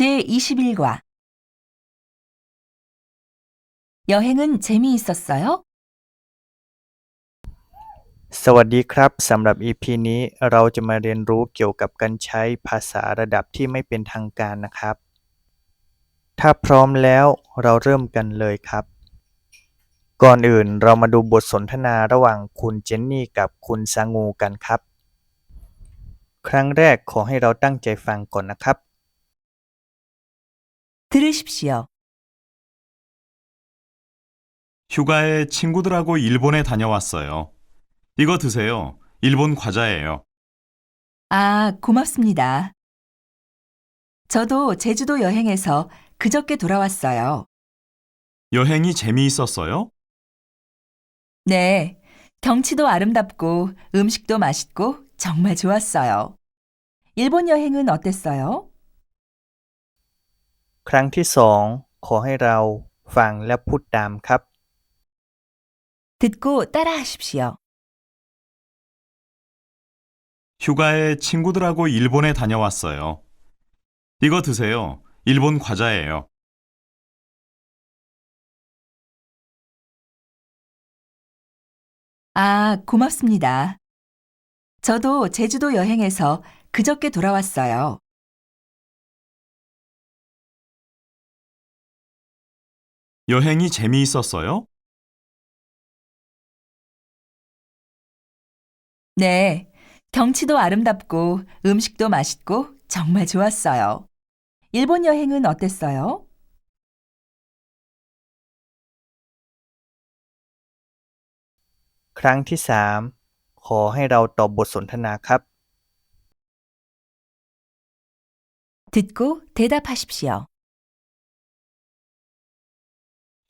제21과 여행은 재미있었어요? สวัสดีครับสำหรับ EP นี้เราจะมาเรียนรู้เกี่ยวกับการใช้ภาษาระดับที่ไม่เป็นทางการนะครับ ถ้าพร้อมแล้วเราเริ่มกันเลยครับ ก่อนอื่นเรามาดูบทสนทนาระหว่างคุณเจนนี่กับคุณซางูกันครับ ครั้งแรกขอให้เราตั้งใจฟังก่อนนะครับ 들으십시오. 휴가에 친구들하고 일본에 다녀왔어요. 이거 드세요. 일본 과자예요. 아, 고맙습니다. 저도 제주도 여행에서 그저께 돌아왔어요. 여행이 재미있었어요? 네, 경치도 아름답고 음식도 맛있고 정말 좋았어요. 일본 여행은 어땠어요? ครั้งที่สองขอให้เราฟังและพูดตามครับ 듣고 따라하십시오. 휴가에 친구들하고 일본에 다녀왔어요. 이거 드세요. 일본 과자예요. 아, 고맙습니다. 저도 제주도 여행에서 그저께 돌아왔어요. 여행이 재미있었어요? 네, 경치도 아름답고 음식도 맛있고 정말 좋았어요. 일본 여행은 어땠어요? ครั้งที่สามขอให้เราตอบบทสนทนาครับ 듣고 대답하십시오.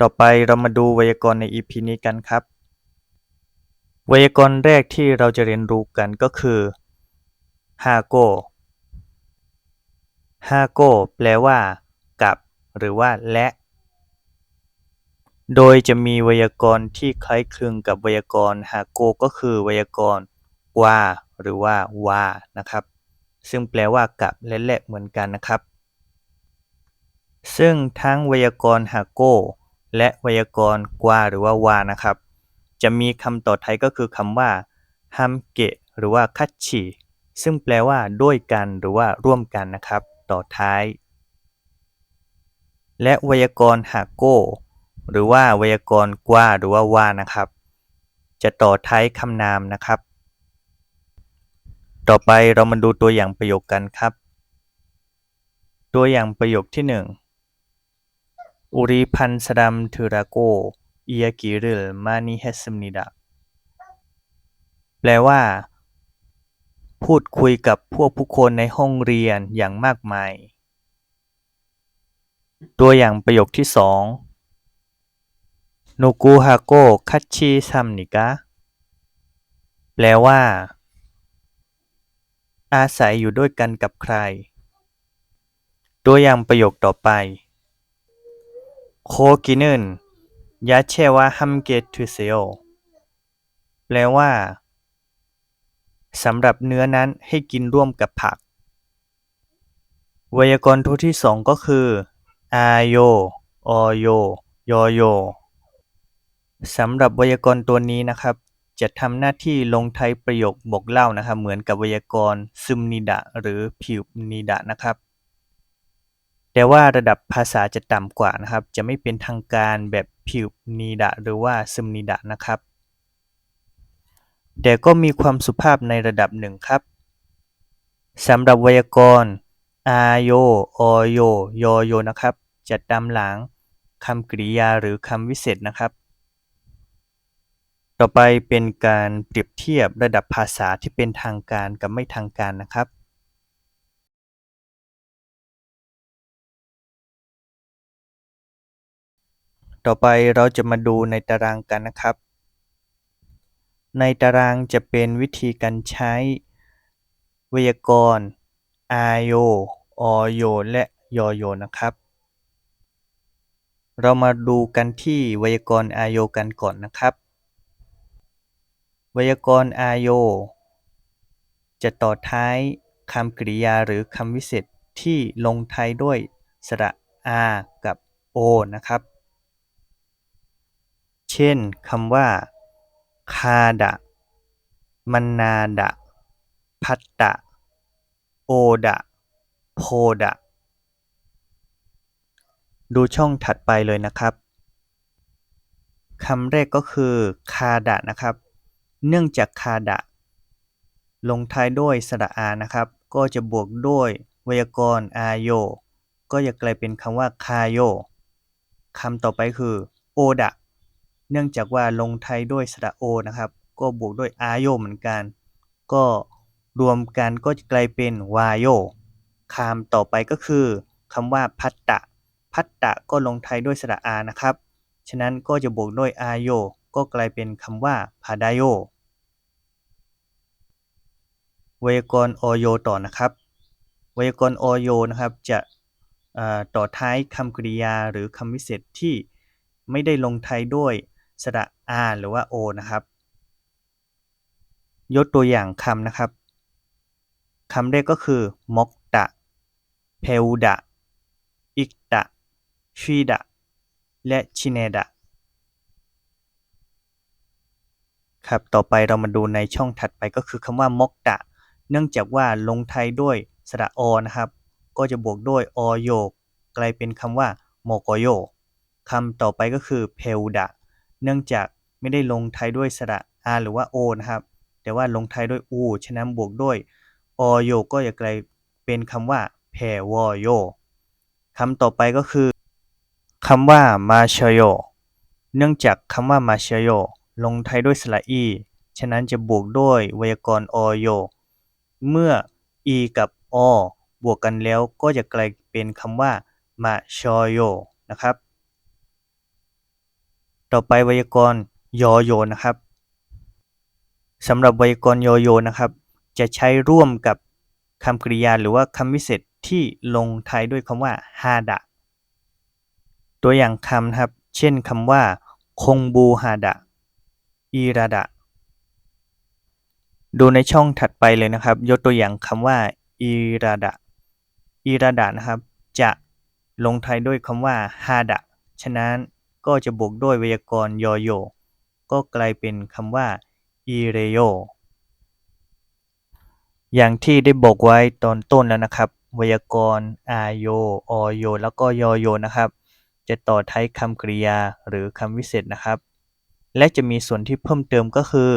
ต่อไปเรามาดูไวยากรณ์ใน EP นี้กันครับ ไวยากรณ์แรกที่เราจะเรียนรู้กันก็คือฮาโกฮาโกแปลว่า กับ หรือว่าและ โดยจะมีไวยากรณ์ที่คล้ายคลึงกับไวยากรณ์ฮาโกก็คือไวยากรณ์วาหรือว่า วา นะครับ ซึ่งแปลว่ากับและและเหมือนกันนะครับ ซึ่งทั้งไวยากรณ์ฮาโก และไวยากรณ์กวาหรือว่าวานะครับ จะมีคำต่อไทยก็คือคำว่าฮัมเกะหรือว่าคัตชิซึ่งแปลว่าด้วยกันหรือว่าร่วมกันนะครับ ต่อท้าย และไวยากรณ์ฮาโกหรือว่าไวยากรณ์กว่าหรือว่าวานะครับ จะต่อท้ายคำนามนะครับ ต่อไปเรามาดูตัวอย่างประโยคกันครับ ตัวอย่างประโยคที่ 1 อุริพันสดัมทุระโกเอี우กิ사람들하고 이야기를 많이นิดะ.แปลว่า พูดคุยกับพวกผู้คนในห้องเรียนอย่างมากมาย ตัวอย่างประโยคที่สองโนกูฮาโกคัชชีซัมนิกะแปลว่า อาศัยอยู่ด้วยกันกับใคร ตัวอย่างประโยคต่อไป โคกินึนยาเชวะฮัมเกตทูเซโอแปลว่าสำหรับเนื้อนั้นให้กินร่วมกับผัก ไวยากรณ์ตัวที่สองก็คืออาโยอโยยอโยสำหรับไวยากรณ์ตัวนี้นะครับ จะทำหน้าที่ลงท้ายประโยคบอกเล่านะครับ เหมือนกับไวยากรณ์ซึมนิดะหรือผิวนิดะนะครับ แต่ว่าระดับภาษาจะต่ำกว่านะครับ จะไม่เป็นทางการแบบผิวนิดะหรือว่าซึมนิดะนะครับ แต่ก็มีความสุภาพในระดับหนึ่งครับสำหรับไวยากรณ์อาโยอโยยโยนะครับ จะตามหลังคำกริยาหรือคำวิเศษนะครับ ต่อไปเป็นการเปรียบเทียบระดับภาษาที่เป็นทางการกับไม่ทางการนะครับ ต่อไปเราจะมาดูในตารางกันนะครับ ในตารางจะเป็นวิธีการใช้ ไวยากรณ์อาโยอโย และยอโยนะครับ เรามาดูกันที่ไวยากรณ์อาโยกันก่อนนะครับ ไวยากรณ์อาโย จะต่อท้ายคำกริยาหรือคำวิเศษที่ลงท้ายด้วยสระอากับโอนะครับ เช่นคำว่า คาดะมันนาดะ พัตตะ โอดะ โพดะ ดูช่องถัดไปเลยนะครับคำแรกก็คือ คาดะนะครับ เนื่องจากคาดะ ลงท้ายด้วยสระอานะครับ ก็จะบวกด้วยไวยากรณ์อาโย ก็จะกลายเป็นคำว่าคาโยคำต่อไปคือ โอดะ เนื่องจากว่าลงท้ายด้วยสระโอนะครับ ก็บวกด้วยอาโยเหมือนกัน ก็รวมกันก็จะกลายเป็นวาโยคำต่อไปก็คือคำว่าพัตตะ พัตตะก็ลงท้ายด้วยสระอานะครับ ฉะนั้นก็จะบวกด้วยอาโยก็กลายเป็นคำว่าพาดาโยไวยากรณ์อโยต่อนะครับไวยากรณ์อโยนะครับจะต่อท้ายคำกริยาหรือคำวิเศษที่ไม่ได้ลงท้ายด้วย สระอาหรือว่าโอนะครับ ยกตัวอย่างคำนะครับคำแรกก็คือมกตะเพวดะอิกตะชีดะและชิเนดะครับ ต่อไปเรามาดูในช่องถัดไปก็คือคำว่ามกตะ เนื่องจากว่าลงไทยด้วยสระอนะครับ ก็จะบวกด้วยอโยก กลายเป็นคำว่าโมโกโยคำต่อไปก็คือเพลดะ เนื่องจากไม่ได้ลงท้ายด้วยสระอาหรือว่าโอนะครับ แต่ว่าลงท้ายด้วยอูฉะนั้นบวกด้วยอโยก็จะกลายเป็นคำว่าเพวโยคำต่อไปก็คือคำว่ามาเชโยเนื่องจากคำว่ามาเชโยลงท้ายด้วยสระอี ฉะนั้นจะบวกด้วยไวยากรณ์อโยเมื่อ e กับ o บวกกันแล้วก็จะกลายเป็นคำว่ามาชโยนะครับ ต่อไปไวยากรณ์ยอโยนะครับสำหรับไวยากรณ์ยอโยนะครับ จะใช้ร่วมกับคำกริยาหรือว่าคำวิเศษที่ลงท้ายด้วยคำว่าฮาดะ ตัวอย่างคำครับ เช่นคำว่า คงบูฮาดะ อีราดะ ดูในช่องถัดไปเลยนะครับ ยกตัวอย่างคำว่า อีราดะ อีราดะนะครับ จะลงท้ายด้วยคำว่าฮาดะ ฉะนั้น ก็จะบวกด้วยไวยากรณ์ยอโย ก็กลายเป็นคำว่าอีเรโยอย่างที่ได้บอกไว้ตอนต้นแล้วนะครับ ไวยากรณ์อาโยอโย แล้วก็ยอโยนะครับ จะต่อท้ายคำกริยาหรือคำวิเศษนะครับ และจะมีส่วนที่เพิ่มเติมก็คือ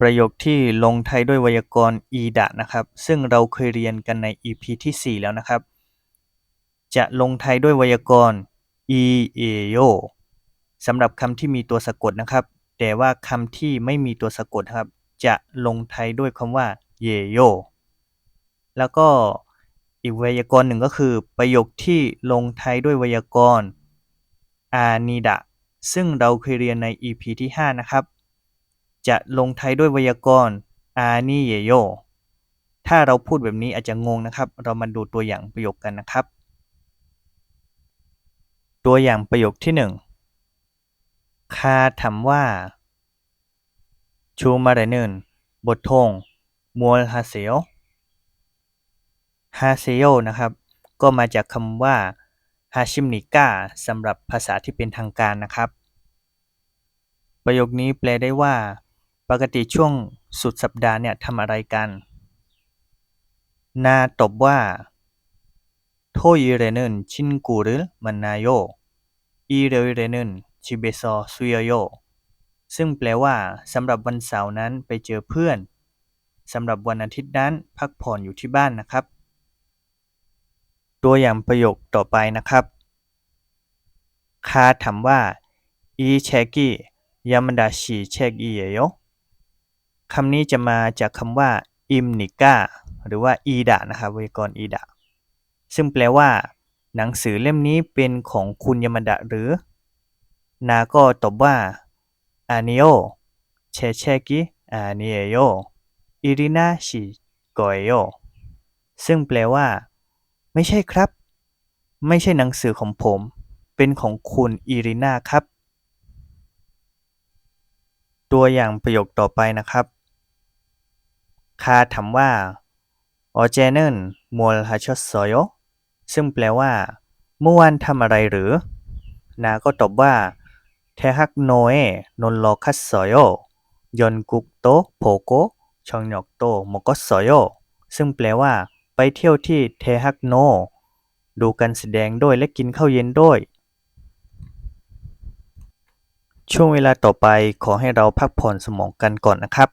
ประโยคที่ลงท้ายด้วยไวยากรณ์อีดะนะครับ ซึ่งเราเคยเรียนกันใน EP ที่ 4 แล้วนะครับ จะลงท้ายด้วยไวยากรณ์ อีเอโยสำหรับคำที่มีตัวสะกดนะครับ แต่ว่าคำที่ไม่มีตัวสะกดครับ จะลงท้ายด้วยคำว่าเยโยแล้วก็อีกไวยากรณ์หนึ่งก็คือ ประโยคที่ลงท้ายด้วยไวยากรณ์อานิดะซึ่งเราเคยเรียนใน EP ที่ 5 นะครับ จะลงท้ายด้วยไวยากรณ์อานิเยโยถ้าเราพูดแบบนี้อาจจะงงนะครับ เรามาดูตัวอย่างประโยคกันนะครับ ตัวอย่างประโยคที่หนึ่งคาถามว่า ชูมาไดเนินบททงมัวฮาเซโยฮาเซโยนะครับ ก็มาจากคำว่าฮาชิมนิก้าสำหรับภาษาที่เป็นทางการนะครับ ประโยคนี้แปลได้ว่า ปกติช่วงสุดสัปดาห์เนี่ยทำอะไรกัน นาตอบว่า 토요일에는 친구를 만나요. 일요일에는 집에서 쉬어요. ซึ่งแปลว่าสำหรับวันเสาร์นั้นไปเจอเพื่อนสำหรับวันอาทิตย์นั้นพักผ่อนอยู่ที่บ้านนะครับ ตัวอย่างประโยคต่อไปนะครับคาถามว่าอีเชกิยามันดาชิเชกิเยโยคำนี้จะมาจากคำว่าอิมนิก้าหรือว่าอีดะนะครับไวยากรณ์อีดะ ซึ่งแปลว่า หนังสือเล่มนี้เป็นของคุณยามาดะหรือ นาก็ตอบว่าอานิโอเชเชกิอานิเอโยอิรินาชิโกเอโยซึ่งแปลว่า ไม่ใช่ครับ ไม่ใช่หนังสือของผม เป็นของคุณอิรินาครับ ตัวอย่างประโยคต่อไปนะครับ คาถามว่าออเจเนนมัวลฮาชอสโซโย ซึ่งแปลว่า เมื่อวานทำอะไรหรือ นาก็ตอบว่าเทฮักโนเอนนโลคัสโซโยยอนกุกโตโพโกชองยอกโตโมกโซโยซึ่งแปลว่า ไปเที่ยวที่เทฮักโน ดูการแสดงด้วยและกินข้าวเย็นด้วย ช่วงเวลาต่อไปขอให้เราพักผ่อนสมองกันก่อนนะครับ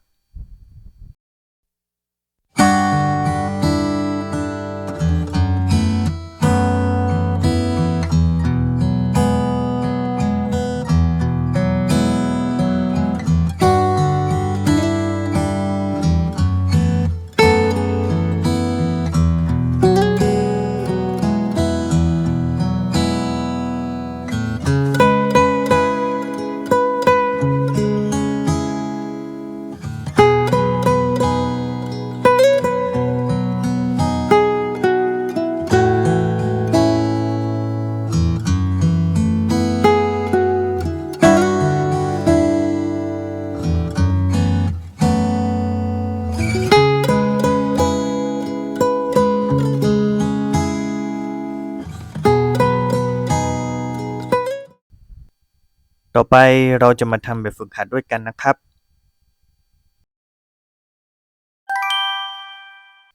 อไปเราจะมาทำแบบฝึกหัดด้วยกันนะครับ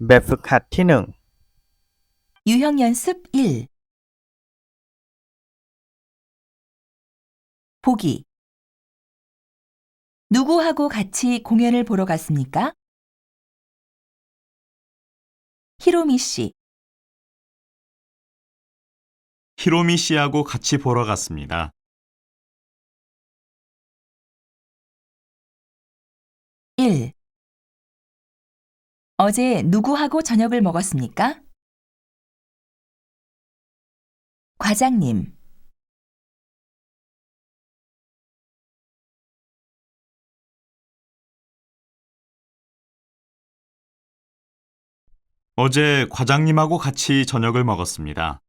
แบบฝึกหัดที่หนึ่ง 유형 연습 1. 보기. 누구하고 같이 공연을 보러 갔습니까? 히로미 씨, 히로미 씨하고 같이 보러 갔습니다. 1. 어제 누구하고 저녁을 먹었습니까? 과장님, 어제 과장님하고 같이 저녁을 먹었습니다.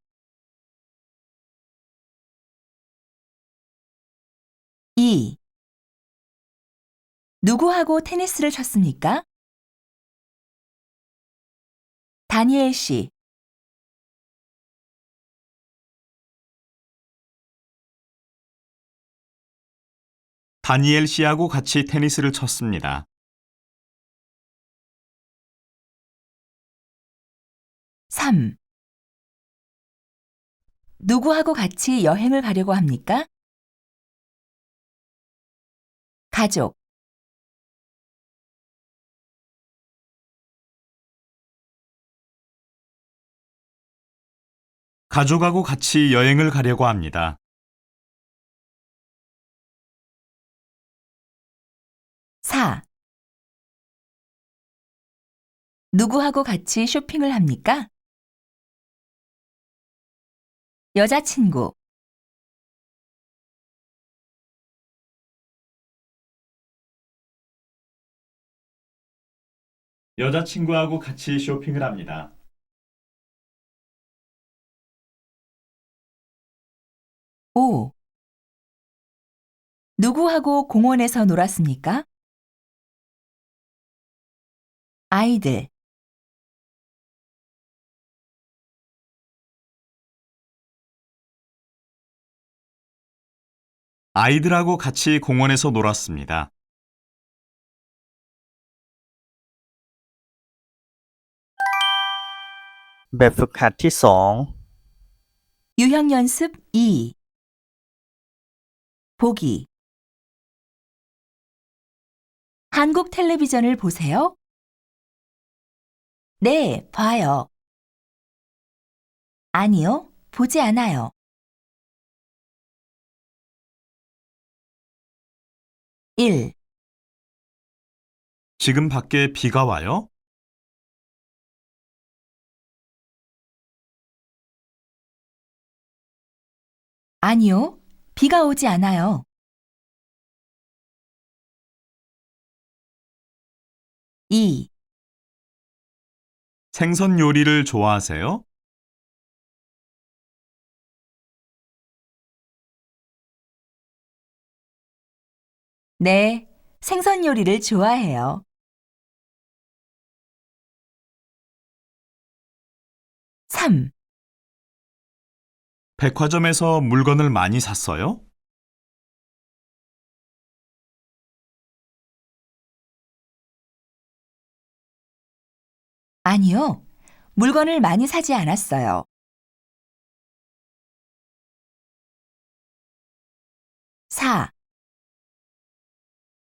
누구하고 테니스를 쳤습니까? 다니엘 씨, 다니엘 씨하고 같이 테니스를 쳤습니다. 3. 누구하고 같이 여행을 가려고 합니까? 가족, 가족하고 같이 여행을 가려고 합니다. 4. 누구하고 같이 쇼핑을 합니까? 여자친구, 여자친구하고 같이 쇼핑을 합니다. 5. 누구하고 공원에서 놀았습니까? 아이들, 아이들하고 같이 공원에서 놀았습니다. แบบฝึกหัดที่สอง 유형 연습 2. 보기. 한국 텔레비전을 보세요? 네, 봐요. 아니요, 보지 않아요. 1. 지금 밖에 비가 와요? 아니요. 비가 오지 않아요. 2. 생선 요리를 좋아하세요? 네, 생선 요리를 좋아해요. 3. 백화점에서 물건을 많이 샀어요? 아니요. 물건을 많이 사지 않았어요. 4.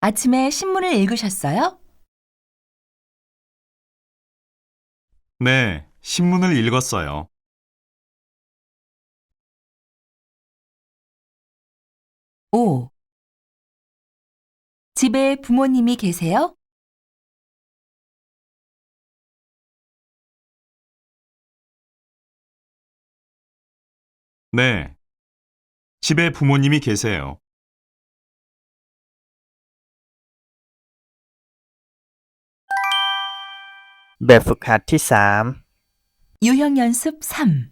아침에 신문을 읽으셨어요? 네, 신문을 읽었어요. 5. 집에 부모님이 계세요? 네. 집에 부모님이 계세요. -- แบบฝึกหัดที่ 유형 연습 3.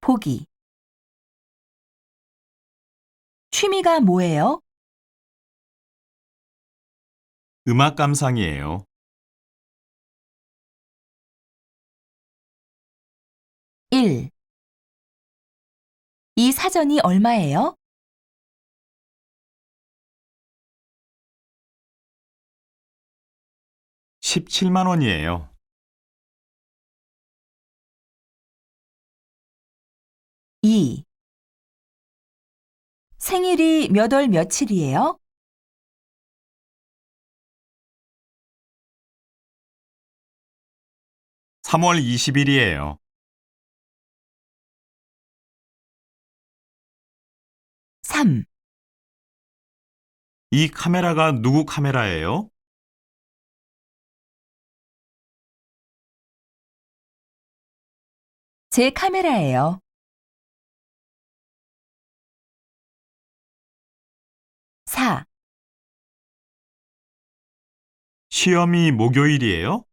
보기. 취미가 뭐예요? 음악 감상이에요. 1. 이 사전이 얼마예요? (17만) 원이에요. 2. 생일이 몇 월 며칠이에요? (3월 20일이에요) 3. 이 카메라가 누구 카메라예요? 제 카메라예요. 4. 시험이 목요일이에요?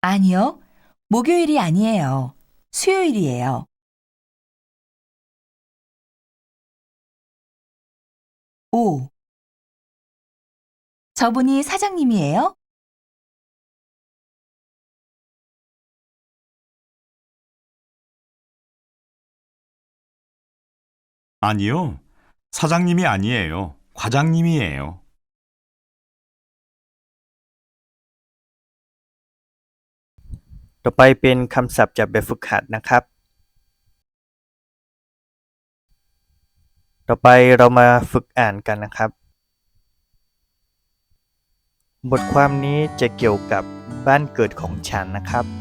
아니요. 목요일이 아니에요. 수요일이에요. 5. 저분이 사장님이에요? 아니요. 사장님이 아니에요. 과장님이에요. ต่อไปเป็นคำศัพท์จากแบบฝึกหัดนะครับ ต่อไปเรามาฝึกอ่านกันนะครับ บทความนี้จะเกี่ยวกับบ้านเกิดของฉันนะครับ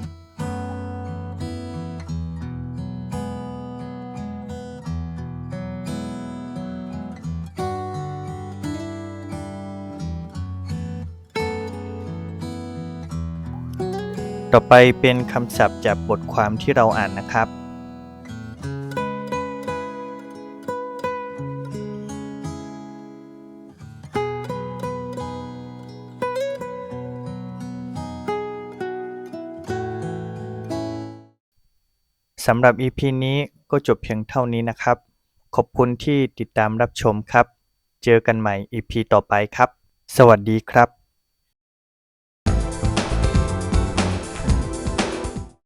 ต่อไปเป็นคำศัพท์จากบทความที่เราอ่านนะครับ สำหรับ EP นี้ก็จบเพียงเท่านี้นะครับ ขอบคุณที่ติดตามรับชมครับ เจอกันใหม่ EP ต่อไปครับ สวัสดีครับ